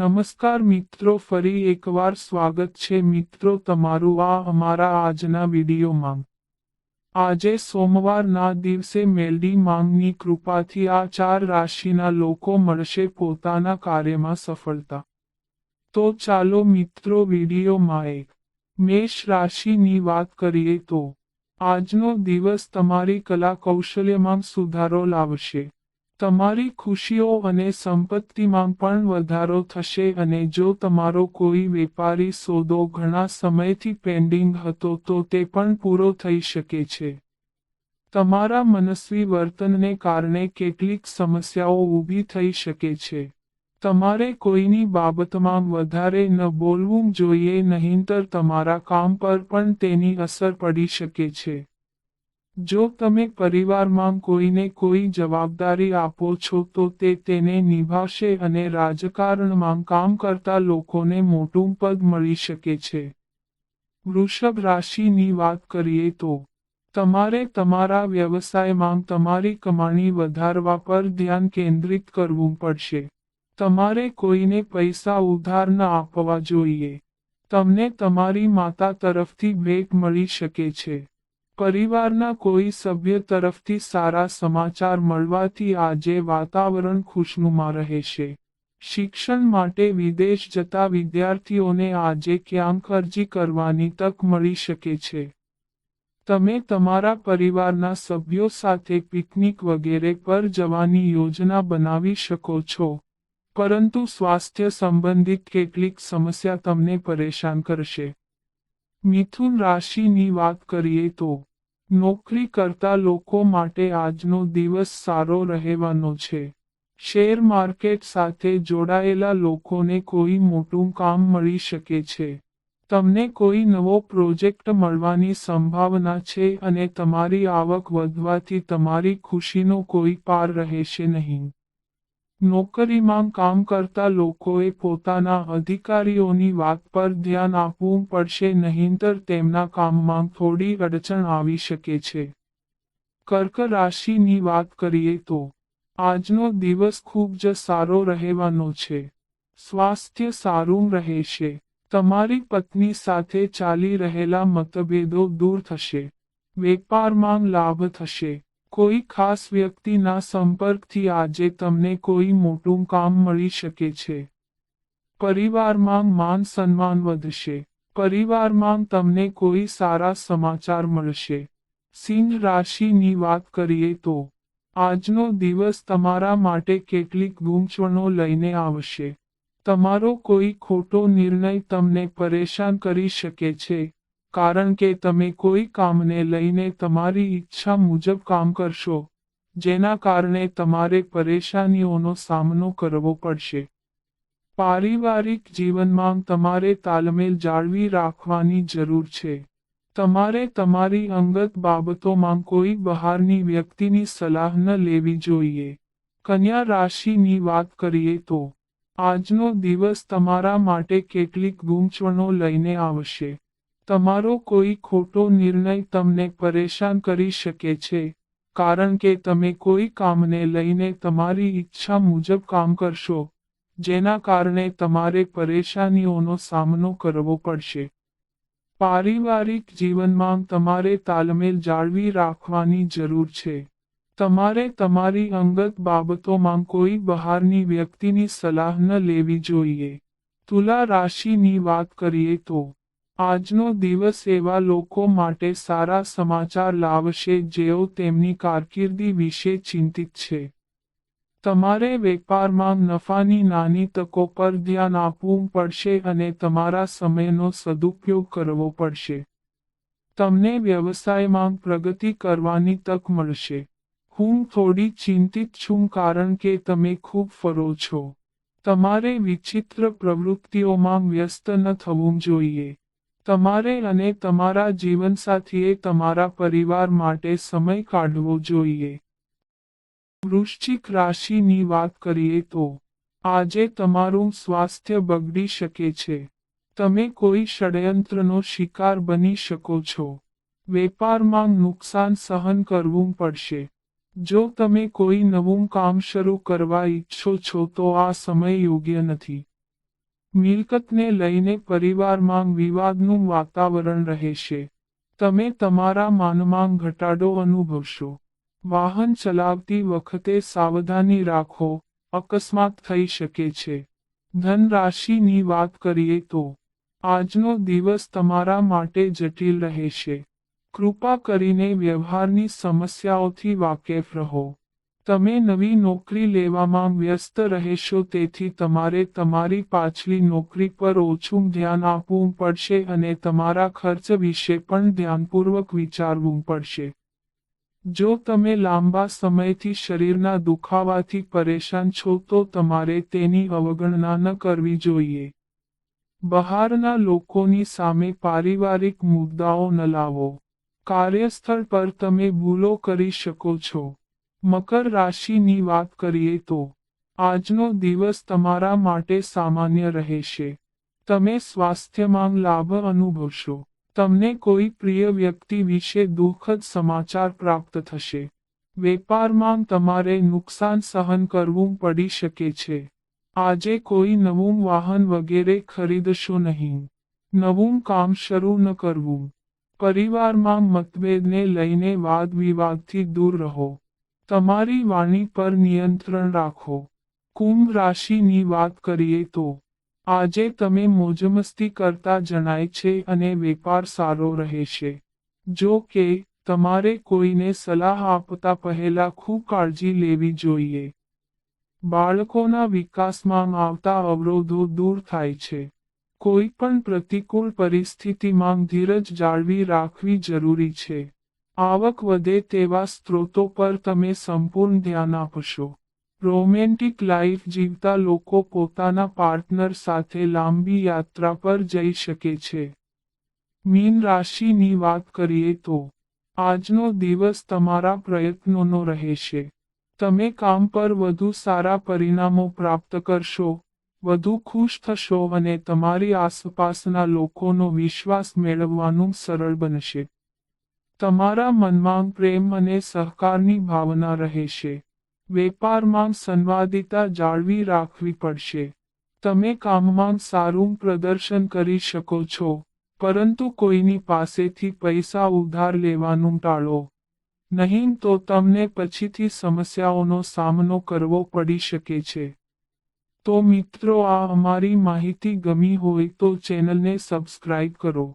નમસ્કાર મિત્રો, ફરી એકવાર સ્વાગત છે મિત્રો તમારું આ અમારા આજના વિડીયોમાં. આજે સોમવારના દિવસે મેલડી માંગની કૃપાથી આ ચાર રાશિના લોકો મળશે પોતાના કાર્યમાં સફળતા. તો ચાલો મિત્રો, વિડીયોમાં એક મેષ રાશિની વાત કરીએ તો, આજનો દિવસ તમારી કલા કૌશલ્યમાં સુધારો લાવશે. તમારી ખુશીઓ અને સંપત્તિમાં પણ વધારો થશે અને જો તમારો કોઈ વેપારી સોદો ઘણા સમયથી પેન્ડિંગ હતો તો તે પણ પૂરો થઈ શકે છે. તમારા મનસ્વી વર્તનને કારણે કેટલીક સમસ્યાઓ ઊભી થઈ શકે છે. તમારે કોઈની બાબતમાં વધારે ન બોલવું જોઈએ નહીંતર તમારા કામ પર પણ તેની અસર પડી શકે છે. જો તમે પરિવારમાં કોઈને કોઈ જવાબદારી આપો છો તો તે તેને નિભાવશે અને રાજકારણમાં કામ કરતા લોકોને મોટું પદ મળી શકે છે. વૃષભ રાશિની વાત કરીએ તો, તમારે તમારા વ્યવસાયમાં તમારી કમાણી વધારવા પર ધ્યાન કેન્દ્રિત કરવું પડશે. તમારે કોઈને પૈસા ઉધાર ન આપવા જોઈએ. તમને તમારી માતા તરફથી ભેટ મળી શકે છે. પરિવારના કોઈ સભ્ય તરફથી સારા સમાચાર મળવાથી આજે વાતાવરણ ખુશનુમા રહેશે. શિક્ષણ માટે વિદેશ જતા વિદ્યાર્થીઓને આજે ક્યાંક અરજી કરવાની તક મળી શકે છે. તમે તમારા પરિવારના સભ્યો સાથે પિકનિક વગેરે પર જવાની યોજના બનાવી શકો છો. પરંતુ સ્વાસ્થ્ય સંબંધિત કેટલીક સમસ્યા તમને પરેશાન કરશે. મિથુન રાશિની વાત કરીએ તો નોકરી કરતા લોકો માટે આજનો દિવસ સારો રહેવાનો છે. શેર માર્કેટ સાથે જોડાયેલા લોકોને કોઈ મોટું કામ મળી શકે છે. તમને કોઈ નવો પ્રોજેક્ટ મળવાની સંભાવના છે અને તમારી આવક વધવાથી તમારી ખુશીનો કોઈ પાર રહેશે નહીં. નોકરીમાં કામ કરતા લોકોએ પોતાના અધિકારીઓની વાત પર ધ્યાન આપવું પડશે, નહીંતર તેમના કામમાં થોડી અડચણ આવી શકે છે. કર્ક રાશિની વાત કરીએ તો, આજનો દિવસ ખૂબ જ સારો રહેવાનો છે. સ્વાસ્થ્ય સારું રહેશે. તમારી પત્ની સાથે ચાલી રહેલા મતભેદો દૂર થશે. વેપારમાં લાભ થશે. કોઈ ખાસ વ્યક્તિના સંપર્કથી આજે તમને કોઈ મોટું કામ મળી શકે છે. પરિવારમાં માન સન્માન વધશે. પરિવારમાં તમને કોઈ સારા સમાચાર મળશે. સિંહ રાશિની વાત કરીએ તો, આજનો દિવસ તમારા માટે કેટલીક ગૂંચવણો લઈને આવશે. તમારો કોઈ ખોટો નિર્ણય તમને પરેશાન કરી શકે છે. કારણ કે તમે કોઈ કામને લઈને તમારી ઈચ્છા મુજબ કામ કરશો, જેના કારણે તમારે પરેશાનીઓનો સામનો કરવો પડશે. પારિવારિક જીવનમાં તમારે તાલમેલ જાળવી રાખવાની જરૂર છે. તમારે તમારી અંગત બાબતોમાં કોઈ બહારની વ્યક્તિની સલાહ ન લેવી જોઈએ. કન્યા રાશિની વાત કરીએ તો, આજનો દિવસ તમારા માટે કેટલીક ગૂંચવણો લઈને આવશે. તમારો કોઈ ખોટો નિર્ણય તમને પરેશાન કરી શકે છે, કારણ કે તમે કોઈ કામને લઈને તમારી ઈચ્છા મુજબ કામ કરશો, જેના કારણે તમારે પરેશાનીઓનો સામનો કરવો પડશે. પારિવારિક જીવનમાં તમારે તાલમેલ જાળવી રાખવાની જરૂર છે. તમારે તમારી અંગત બાબતોમાં કોઈ બહારની વ્યક્તિની સલાહ ન લેવી જોઈએ. તુલા રાશિની વાત કરીએ તો આજનો દિવસ એવા લોકો માટે સારા સમાચાર લાવશે જેઓ તેમની કારકિર્દી વિશે ચિંતિત છે. તમારે વેપારમાં નફાની નાની તકો પર ધ્યાન આપવું પડશે અને તમારા સમયનો સદુપયોગ કરવો પડશે. તમને વ્યવસાયમાં પ્રગતિ કરવાની તક મળશે. હું થોડી ચિંતિત છું કારણ કે તમે ખૂબ ફરો છો. તમારે વિચિત્ર પ્રવૃત્તિઓમાં વ્યસ્ત ન થવું જોઈએ. તમારે અને તમારા જીવનસાથીએ તમારા પરિવાર માટે સમય કાઢવો જોઈએ. વૃશ્ચિક રાશિની વાત કરીએ તો, આજે તમારું સ્વાસ્થ્ય બગડી શકે છે. તમે કોઈ ષડયંત્રનો શિકાર બની શકો છો. વેપારમાં નુકસાન સહન કરવું પડશે. જો તમે કોઈ નવું કામ શરૂ કરવા ઈચ્છો છો તો આ સમય યોગ્ય નથી. મિલકતને લઈને પરિવારમાં વિવાદનું વાતાવરણ રહેશે. તમે તમારા માનમાં ઘટાડો અનુભવશો. વાહન ચલાવતી વખતે સાવધાની રાખો, અકસ્માત થઈ શકે છે. ધન રાશિની વાત કરીએ તો, આજનો દિવસ તમારા માટે જટિલ રહેશે. કૃપા કરીને વ્યવહારની સમસ્યાઓથી વાકેફ રહો. તમે નવી નોકરી લેવામાં વ્યસ્ત રહેશો, તેથી તમારે તમારી પાછલી નોકરી પર ઓછું ધ્યાન આપવું પડશે અને તમારા ખર્ચ વિશે પણ ધ્યાનપૂર્વક વિચારવું પડશે. જો તમે લાંબા સમયથી શરીરના દુખાવાથી પરેશાન છો, તો તમારે તેની અવગણના ન કરવી જોઈએ. બહારના લોકોની સામે પારિવારિક મુદ્દાઓ ન લાવો. કાર્યસ્થળ પર તમે ભૂલો કરી શકો છો. મકર રાશિની વાત કરીએ તો, આજનો દિવસ તમારા માટે સામાન્ય રહેશે. તમે સ્વાસ્થ્યમાં લાભ અનુભવશો. તમને કોઈ પ્રિય વ્યક્તિ વિશે દુઃખદ સમાચાર પ્રાપ્ત થશે. વેપારમાં તમારે નુકસાન સહન કરવું પડી શકે છે. આજે કોઈ નવું વાહન વગેરે ખરીદશો નહીં. નવું કામ શરૂ ન કરવું. પરિવારમાં મતભેદને લઈને વાદ વિવાદથી દૂર રહો. તમારી વાણી પર નિયંત્રણ રાખો. કુંભ રાશિની વાત કરીએ તો, આજે તમે મોજમસ્તી કરતા જણાય છે અને વેપાર સારો રહેશે. જો કે, તમારે કોઈને સલાહ આપતા પહેલા ખૂબ કાળજી લેવી જોઈએ. બાળકોના વિકાસમાં આવતા અવરોધો દૂર થાય છે. કોઈ પણ પ્રતિકૂળ પરિસ્થિતિમાં ધીરજ જાળવી રાખવી જરૂરી છે. આવક વધે તેવા સ્ત્રોતો પર તમે સંપૂર્ણ ધ્યાન આપશો. રોમેન્ટિક લાઈફ જીવતા લોકો પોતાના પાર્ટનર સાથે લાંબી યાત્રા પર જઈ શકે છે. મીન રાશિની વાત કરીએ તો, આજનો દિવસ તમારા પ્રયત્નોનો રહેશે. તમે કામ પર વધુ સારા પરિણામો પ્રાપ્ત કરશો, વધુ ખુશ થશો અને તમારી આસપાસના લોકોનો વિશ્વાસ મેળવવાનું સરળ બનશે. તમારા મનમાં પ્રેમ અને સહકારની ભાવના રહેશે. વેપારમાં સંવાદિતા જાળવી રાખવી પડશે. તમે કામમાં સારું પ્રદર્શન કરી શકો છો, પરંતુ કોઈની પાસેથી પૈસા ઉધાર લેવાનું ટાળો. નહીં તો તમને પછીથી સમસ્યાઓનો સામનો કરવો પડી શકે છે. તો મિત્રો, આ અમારી માહિતી ગમી હોય તો ચેનલને સબસ્ક્રાઇબ કરો.